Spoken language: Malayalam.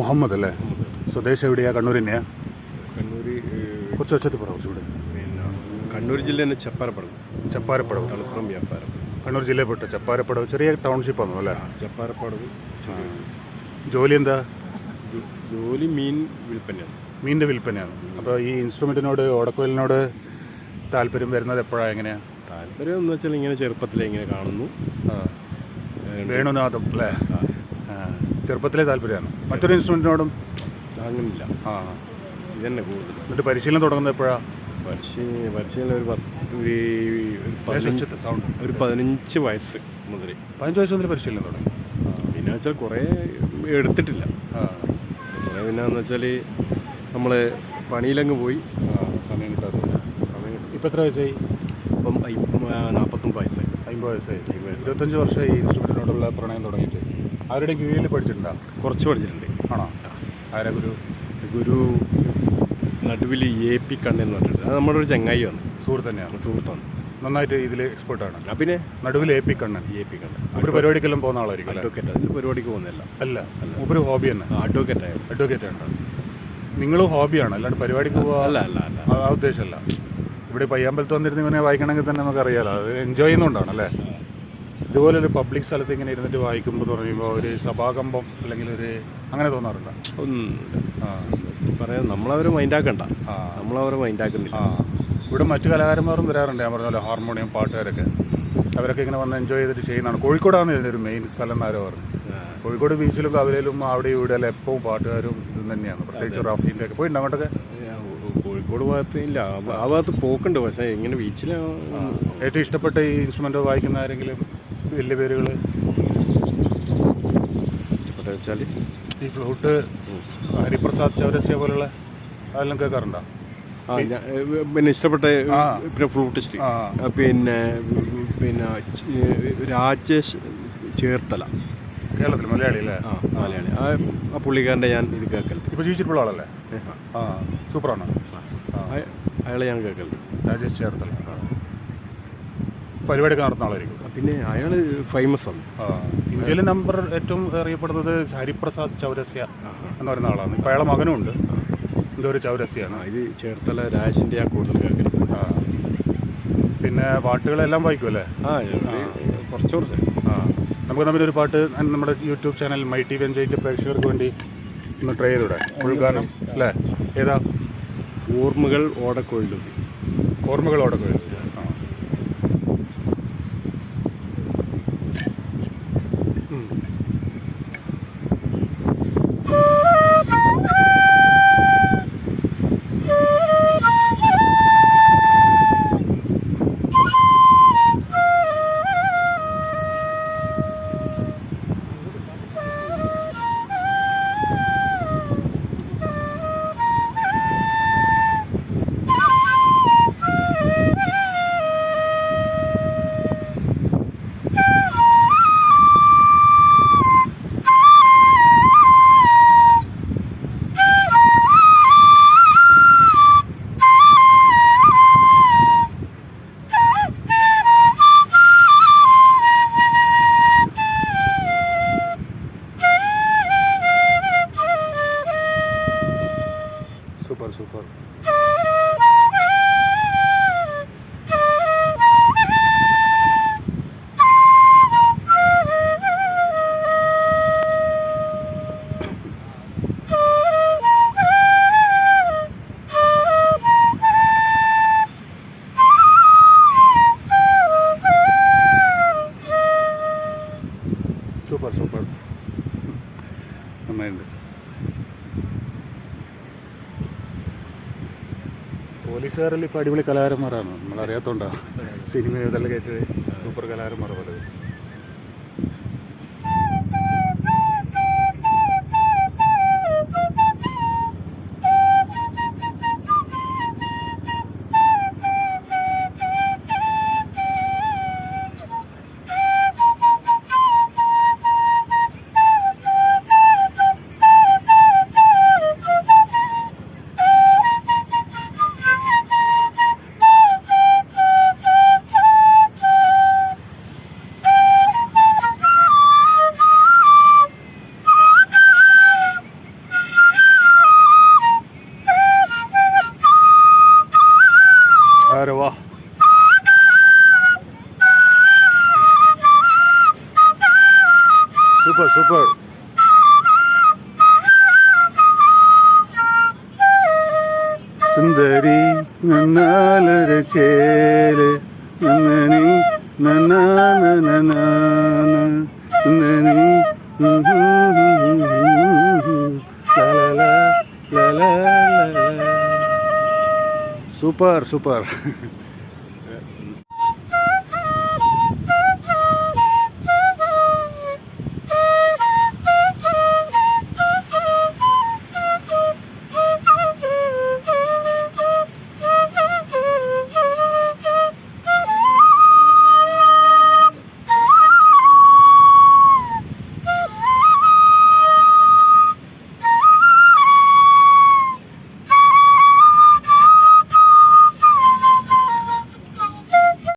മുഹമ്മദ്. അല്ലേ? സ്വദേശം എവിടെയാ? കണ്ണൂർ തന്നെയാ കണ്ണൂർ കുറച്ച് ഒച്ചത്തിൽ പറ കുറച്ചുകൂടെ. പിന്നെ കണ്ണൂർ ജില്ല തന്നെ ചപ്പാരപ്പടം ചപ്പാരപ്പടവ് തളിപ്പുറം വ്യാപാരം. കണ്ണൂർ ജില്ലയിൽപ്പെട്ട ചപ്പാരപ്പടവ് ചെറിയ ടൗൺഷിപ്പ് ടൗൺഷിപ്പാണോ അല്ലേ? ചപ്പാരപ്പടവ് ജോലി എന്താ? ജോലി മീൻ വിൽപ്പനയാണ്. മീനിന്റെ വിൽപ്പനയാണ്. അപ്പോൾ ഈ ഇൻസ്ട്രുമെന്റിനോട് ഓടക്കോലിനോട് താല്പര്യം വരുന്നത് എപ്പോഴാണ് എങ്ങനെയാണ് താല്പര്യം എന്ന് വെച്ചാൽ ഇങ്ങനെ ചെറുപ്പത്തിൽ ഇങ്ങനെ കാണുന്നു. വേണുനാഥം അല്ലേ. ചെറുപ്പത്തിലെ താല്പര്യമാണ് മറ്റൊരു ഇൻസ്ട്രുമെന്റിനോടും അങ്ങനില്ല ആ. ഇതന്നെ കൂടുതൽ എന്നിട്ട് പരിശീലനം തുടങ്ങുന്നത് എപ്പോഴാണ് പരിശീലനം പരിശീലനം ഒരു പത്ത് ഒരു ഒരു പതിനഞ്ച് സൗണ്ട് ഒരു പതിനഞ്ച് വയസ്സ് മുതൽ പതിനഞ്ച് വയസ്സ് മുതൽ പരിശീലനം തുടങ്ങി. പിന്നെ വെച്ചാൽ കുറേ എടുത്തിട്ടില്ല. ആ. കുറേ പിന്നെന്ന് വെച്ചാൽ നമ്മൾ പണിയിലങ്ങ് പോയി. സമയം കിട്ടാത്തത് സമയം കിട്ടും. ഇപ്പം എത്ര വയസ്സായി? ഇപ്പം നാൽപ്പത്തൊമ്പത് വയസ്സായി. അമ്പത് വയസ്സായി. ഇരുപത്തഞ്ച് വർഷമായി ഈ ഇൻസ്ട്രുമെന്റിനോടുള്ള പ്രണയം തുടങ്ങിയിട്ട്. ആരുടെയും കീഴിൽ പഠിച്ചിട്ടുണ്ടോ? കുറച്ച് പഠിച്ചിട്ടുണ്ട്. ആണോ? ആരെ ഗുരു? ഗുരു നടുവിൽ എ പി കണ്ണൻ എന്ന് പറഞ്ഞിട്ട്. അത് നമ്മുടെ ഒരു ചങ്ങായി വന്നു. സുഹൃത്ത് തന്നെയാണ് സുഹൃത്താണ് നന്നായിട്ട് ഇതിൽ എക്സ്പേർട്ടാണ് ആ പിന്നെ? നടുവിൽ A P Kannan. A P Kannan. ഒരു പരിപാടിക്കെല്ലാം പോകുന്ന ആളായിരിക്കും അഡ്വക്കേറ്റ് അതിൽ പരിപാടിക്ക് പോകുന്നില്ല അല്ല ഒരു ഹോബി തന്നെ. അഡ്വക്കേറ്റ് ആയിരുന്നു അഡ്വക്കേറ്റ് ആണ്. നിങ്ങളും ഹോബിയാണ് അല്ലാണ്ട് പരിപാടിക്ക് പോവാ അല്ല അല്ല അല്ല. ആ ഉദ്ദേശമല്ല. ഇവിടെ പയ്യാമ്പലത്ത് വന്നിരുന്ന് ഇങ്ങനെ വായിക്കണമെങ്കിൽ തന്നെ നമുക്കറിയാലോ. അത് എൻജോയ് ചെയ്യുന്നതുകൊണ്ടാണ് അല്ലേ? ഇതുപോലെ ഒരു പബ്ലിക് സ്ഥലത്ത് ഇങ്ങനെ ഇരുന്നിട്ട് വായിക്കുമ്പോൾ പറയുമ്പോൾ ഒരു സഭാകമ്പം അല്ലെങ്കിൽ ഒരു അങ്ങനെ തോന്നാറില്ല. ഒന്നും പറയാം നമ്മളവരെ മൈൻഡാക്കണ്ട നമ്മളവരെ മൈൻഡാക്കുന്നില്ല ഇവിടെ മറ്റു കലാകാരന്മാരും വരാറുണ്ട്. ഞാൻ പറഞ്ഞ പോലെ ഹാർമോണിയം പാട്ടുകാരൊക്കെ. അവരൊക്കെ ഇങ്ങനെ വന്ന് എൻജോയ് ചെയ്തിട്ട് ചെയ്യുന്നതാണ്. കോഴിക്കോടാണ് ഇതിന്റെ ഒരു മെയിൻ സ്ഥലം എന്നാരോ പറഞ്ഞു. കോഴിക്കോട് ബീച്ചിലും കവലയിലും അവിടെ ഇവിടെ എല്ലാം എപ്പോഴും പാട്ടുകാരും ഇതും തന്നെയാണ്. പ്രത്യേകിച്ച് റാഫീന്റെ ഒക്കെ പോയിട്ടുണ്ട് അങ്ങോട്ടൊക്കെ? കോഴിക്കോട് ഭാഗത്ത് ഇല്ല ആ ഭാഗത്ത് പോക്കുണ്ട്. പക്ഷേ ഇങ്ങനെ ബീച്ചിൽ ഏറ്റവും ഇഷ്ടപ്പെട്ട ഈ ഇൻസ്ട്രുമെന്റ് വായിക്കുന്ന ആരെങ്കിലും? വലിയ പേരുകൾ വെച്ചാൽ ഈ ഫ്ലൂട്ട് ഹരിപ്രസാദ് ചൗരസ്യ പോലുള്ള അതെല്ലാം കേൾക്കാറുണ്ടോ? പിന്നെ ഇഷ്ടപ്പെട്ട. പിന്നെ ഫ്ലൂട്ടിസ്റ്റ്. പിന്നെ പിന്നെ രാജേഷ് ചേർത്തല. കേരളത്തിൽ മലയാളി അല്ലേ? ആ മലയാളി. ആ പുള്ളിക്കാരന്റെ ഞാൻ ഇത് കേൾക്കലുണ്ട്. ഇപ്പോൾ ജീവിച്ചിട്ടുള്ള ആളല്ലേ. ആ. സൂപ്പറാണ്. അയാളെ ഞാൻ കേൾക്കലുണ്ട്. രാജേഷ് ചേർത്തല. പരിപാടിയൊക്കെ നടത്തുന്ന ആളായിരിക്കും. പിന്നെ അയാൾ ഫേമസ് ആണ്. ഇന്ത്യയിലെ നമ്പർ ഏറ്റവും അറിയപ്പെടുന്നത് ഹരിപ്രസാദ് ചൗരസ്യ എന്ന് പറയുന്ന ആളാണ്. ഇപ്പോൾ അയാളെ മകനും ഉണ്ട്. എന്തോ ഒരു ചൗരസ്യാണ്. ഇത് ചേർത്തല രാജിന്റെ ആ കൂടുതൽ കേൾക്കുന്നത് പിന്നെ പാട്ടുകളെല്ലാം വായിക്കും അല്ലേ? ആ കുറച്ച് കുറച്ച്. ആ. നമുക്ക് തമ്മിൽ ഒരു പാട്ട് നമ്മുടെ YouTube channel my T V പ്രേക്ഷകർക്ക് വേണ്ടി ഒന്ന് ട്രൈ ചെയ്തൂടെ? ഫുൾ ഗാനം അല്ലേ? ഏതാ? ഓർമ്മകൾ ഓടക്കൊഴിലും ഓർമ്മകൾ ആ സൂപ്പർ സൂപ്പർ സൂപ്പർ സൂപ്പർ നന്നായിട്ടുണ്ട് പോലീസുകാരെല്ലാം ഇപ്പോൾ അടിപൊളി കലാകാരന്മാരാണ്. നമ്മളറിയാത്തോണ്ടാണ് സിനിമ ഇതെല്ലാം കയറ്റി സൂപ്പർ കലാകാരന്മാർ പലത് സുന്ദരി നന്നാലര സൂപ്പർ സൂപ്പർ.